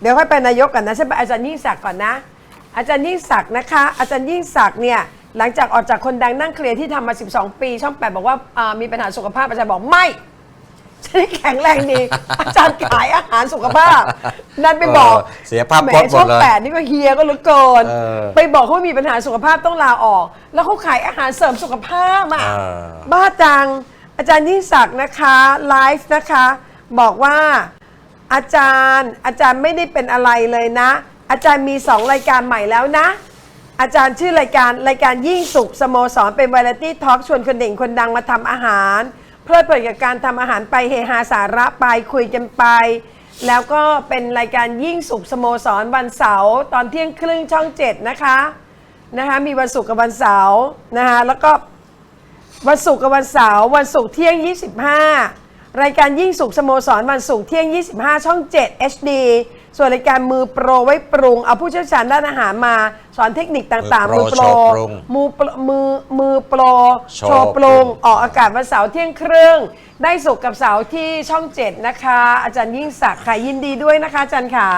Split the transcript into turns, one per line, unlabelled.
เดี๋ยวค่อยไปนายกก่อนนะฉันไปอาจารย์ยิ่งศักดิ์ก่อนนะ อาจารย์ยิ่งศักดิ์นะคะ อาจารย์ยิ่งศักดิ์เนี่ยหลังจากออกจากคนดังนั่งเคลียร์ที่ทำมา 12 ปี ช่องแปดบอกว่าอ่ามีปัญหาสุขภาพอาจารย์บอกไม่ฉันได้แข็งแรงดี อาจารย์ขายอาหารสุขภาพ นั่นไปบอก
เออเสียภาพ
แหม
พจน์หมดเลย
ช่องแปดนี่ก็เฮียก็เหลือเกิน
เออ
ไปบอกเขาว่ามีปัญหาสุขภาพต้องลาออก แล้วเขาขายอาหารเสริมสุขภาพอะ
เออ
บ้าจัง อาจารย์ยิ่งศักดิ์นะคะไลฟ์นะคะ บอกว่า อาจารย์ อาจารย์ไม่ได้เป็นอะไรเลยนะ อาจารย์มีสองรายการใหม่แล้วนะ อาจารย์ชื่อรายการรายการยิ่งสุขสโมสรเป็นวาไรตี้ทอล์กชวนคนเด่งคนดังมาทำอาหาร เพลิดเพลินกับการทำอาหารไปเฮฮาสาระไปคุยกันไป แล้วก็เป็นรายการยิ่งสุขสโมสรวันเสาร์ตอนเที่ยงครึ่งช่องเจ็ดนะคะนะคะมีวันศุกร์กับวันเสาร์นะคะแล้วก็วันศุกร์กับวันเสาร์วันศุกร์เที่ยง 25 รายการยิ่งสุขสโมสรวันศุกร์เที่ยง 25 ช่อง 7 HD ส่วนรายการมือโปรไว้ปรุง เอาผู้เชี่ยวชาญด้านอาหารมาสอนเทคนิคต่างๆ
มือโปรโชว์ปรุง
มือโปรมือมือโปร
โช
โช
ว์
ว์ปรุง
ปรุง
ออกอากาศวันเสาร์เที่ยงครึ่ง ได้สุกร์กับเสาร์ที่ช่อง 7 นะคะ อาจารย์ยิ่งศักดิ์ค่ะยินดีด้วยนะคะอาจารย์ขา